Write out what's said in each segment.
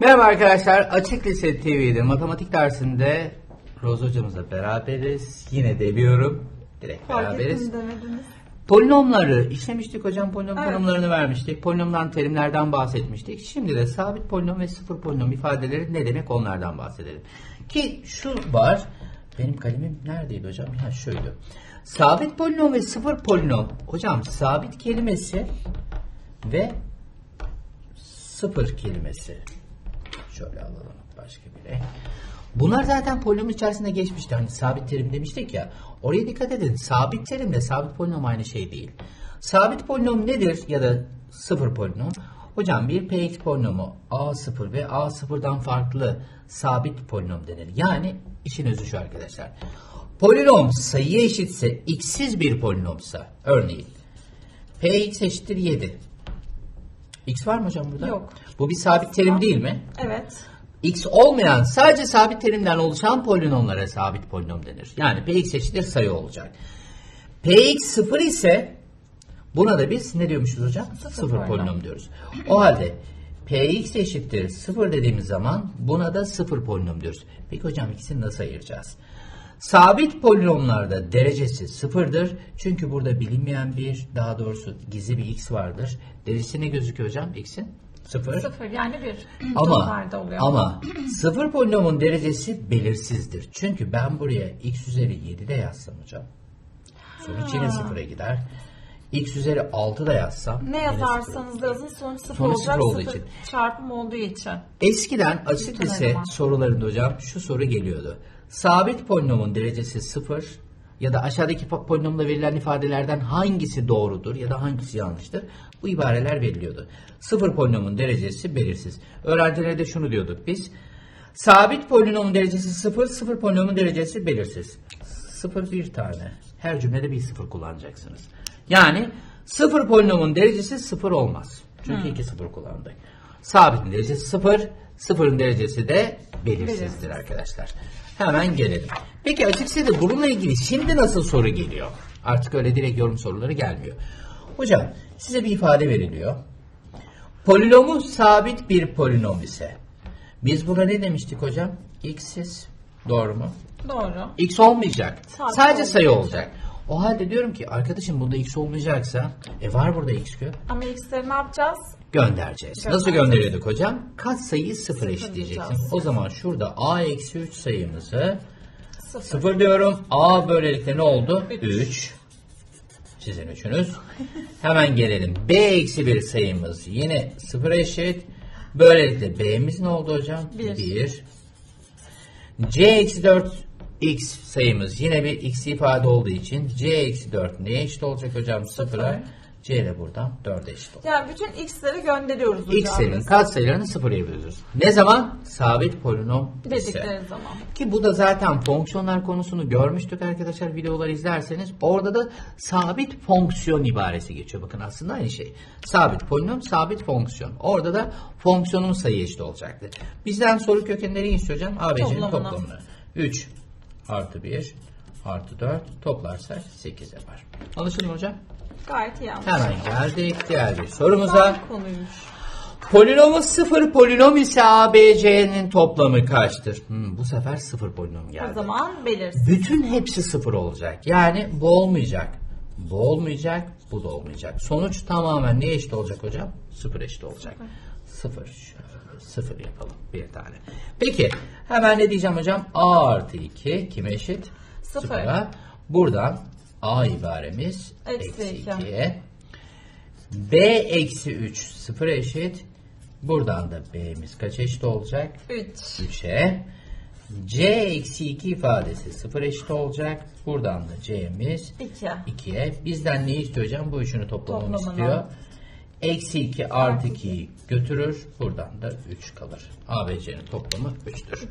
Merhaba arkadaşlar. Açık Lise TV'de matematik dersinde Roz hocamızla beraberiz. Yine demiyorum. Direkt Fark beraberiz. ettim demediniz. Polinomları işlemiştik hocam. Polinom Evet. tanımlarını vermiştik. Polinomdan terimlerden bahsetmiştik. Şimdi de sabit polinom ve sıfır polinom ifadeleri ne demek onlardan bahsedelim. Ki şu var. Benim kalemim neredeydi hocam? Ha şöyle. Sabit polinom ve sıfır polinom. Hocam sabit kelimesi ve sıfır kelimesi. Şöyle alalım başka bir. Bunlar zaten polinom içerisinde geçmişti. Hani sabit terim demiştik ya. Oraya dikkat edin. Sabit terimle sabit polinom aynı şey değil. Sabit polinom nedir ya da sıfır polinom? Hocam bir px polinomu a0 ve a0'dan farklı sabit polinom denir. Yani işin özü şu arkadaşlar. Polinom sayıya eşitse x'siz bir polinomsa örneğin px eşittir 7. X var mı hocam burada? Yok. Bu bir sabit terim değil mi? Evet. X olmayan sadece sabit terimden oluşan polinomlara sabit polinom denir. Yani Px eşittir sayı olacak. Px sıfır ise buna da biz ne diyormuşuz hocam? Sıfır, polinom. polinom diyoruz. O halde Px eşittir sıfır dediğimiz zaman buna da sıfır polinom diyoruz. Peki hocam ikisini nasıl ayıracağız? Sabit polinomlarda derecesi sıfırdır. Çünkü burada bilinmeyen bir, daha doğrusu gizli bir x vardır. Derecesi ne gözüküyor hocam x'in? Sıfır. Sıfır yani bir. Ama oluyor. ama sıfır polinomun derecesi belirsizdir. Çünkü ben buraya x üzeri 7 de yazsam hocam. Sonuç yine sıfıra gider. x üzeri 6 da yazsam. ne yazarsanız yazın sonuç sıfır Sonuç olacak. sıfır olduğu Sıfır için. çarpım olduğu için. Eskiden açık lise sorularında hocam şu soru geliyordu. Sabit polinomun derecesi sıfır ya da aşağıdaki po- polinomda verilen ifadelerden hangisi doğrudur ya da hangisi yanlıştır? Bu ibareler veriliyordu. Sıfır polinomun derecesi belirsiz. Öğrencilere de şunu diyorduk biz. Sabit polinomun derecesi sıfır, sıfır polinomun derecesi belirsiz. Sıfır bir tane. Her cümlede bir sıfır kullanacaksınız. Yani sıfır polinomun derecesi sıfır olmaz. Çünkü iki sıfır kullandık. Sabitin derecesi sıfır, sıfırın derecesi de belirsizdir arkadaşlar. Hemen gelelim. Peki açıkçası bununla ilgili şimdi nasıl soru geliyor? Artık öyle direkt yorum soruları gelmiyor. Hocam size bir ifade veriliyor. Polinomu sabit bir polinom ise biz buna ne demiştik hocam? X'siz. Doğru mu? Doğru. X olmayacak. Sadece Sadece sayı olacak. olacak. O halde diyorum ki arkadaşım bunda X olmayacaksa e var burada X kö Ama x'leri ne yapacağız? göndereceğiz. Nasıl Göndereceğiz. gönderiyorduk hocam? Kat sayıyı sıfır diyeceğiz. O zaman şurada A eksi 3 sayımızı Sıfır. sıfır diyorum. A böylelikle ne oldu? Üç. 3. Sizin üçünüz. Hemen gelelim. B eksi 1 sayımız yine sıfır eşit. Böylelikle B'miz ne oldu hocam? Bir. 1. C eksi 4 X sayımız yine bir X ifade olduğu için C eksi 4 neye eşit olacak hocam? Sıfıra. C de buradan 4'e eşit olacak. Yani bütün x'leri gönderiyoruz hocam. X'lerin katsayılarını sıfıra yapıyoruz. Ne zaman? Sabit polinom ise. Zaman. Ki bu da zaten fonksiyonlar konusunu görmüştük arkadaşlar videoları izlerseniz. Orada da sabit fonksiyon ibaresi geçiyor. Bakın aslında aynı şey. Sabit polinom, sabit fonksiyon. Orada da fonksiyonun sayı eşit olacaktı. Bizden soru kökenleri istiyor hocam. ABC'nin toplamını. 3 artı 1 artı 4 toplarsak 8 yapar. Anlaşıldı mı hocam? Gayet iyi anladım. Hemen geldik diğer bir sorumuza. Konuymuş. Polinomu sıfır polinom ise ABC'nin toplamı kaçtır? Hmm, bu sefer sıfır polinom geldi. O zaman belirsiz. Bütün hepsi sıfır olacak. Yani bu olmayacak. Bu olmayacak. Bu da olmayacak. Sonuç tamamen ne eşit olacak hocam? Sıfır eşit olacak. Sıfır. Şöyle sıfır yapalım. Bir tane. Peki. Hemen ne diyeceğim hocam? A artı 2 kime eşit? Sıfır. Sıfıra. Buradan A ibaremiz Eksi eksi iki. 2'ye. B eksi 3 sıfır eşit. Buradan da B'miz kaç eşit olacak? 3. 3'e. C eksi 2 ifadesi sıfır eşit olacak. Buradan da C'miz 2. 2'ye. Bizden ne istiyor hocam? Bu üçünü toplamamı Toplamını. istiyor. Eksi 2 artı 2'yi götürür. Buradan da 3 kalır. ABC'nin toplamı 3'tür.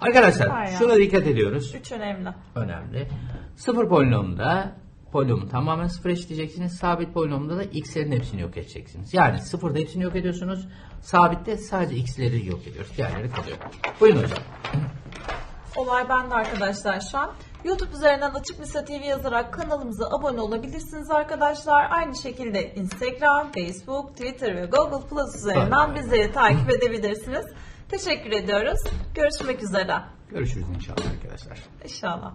Arkadaşlar Bayağı. şuna dikkat ediyoruz. 3 önemli. Önemli. Sıfır polinomda polinomu tamamen sıfır eşitleyeceksiniz. Sabit polinomda da x'lerin hepsini yok edeceksiniz. Yani sıfırda hepsini yok ediyorsunuz. Sabitte sadece x'leri yok ediyoruz. Diğerleri kalıyor. Buyurun hocam. Olay bende arkadaşlar şu an. YouTube üzerinden Açık Lise TV yazarak kanalımıza abone olabilirsiniz arkadaşlar. Aynı şekilde Instagram, Facebook, Twitter ve Google Plus üzerinden bizleri takip edebilirsiniz. Teşekkür ediyoruz. Görüşmek üzere. Görüşürüz inşallah arkadaşlar. İnşallah.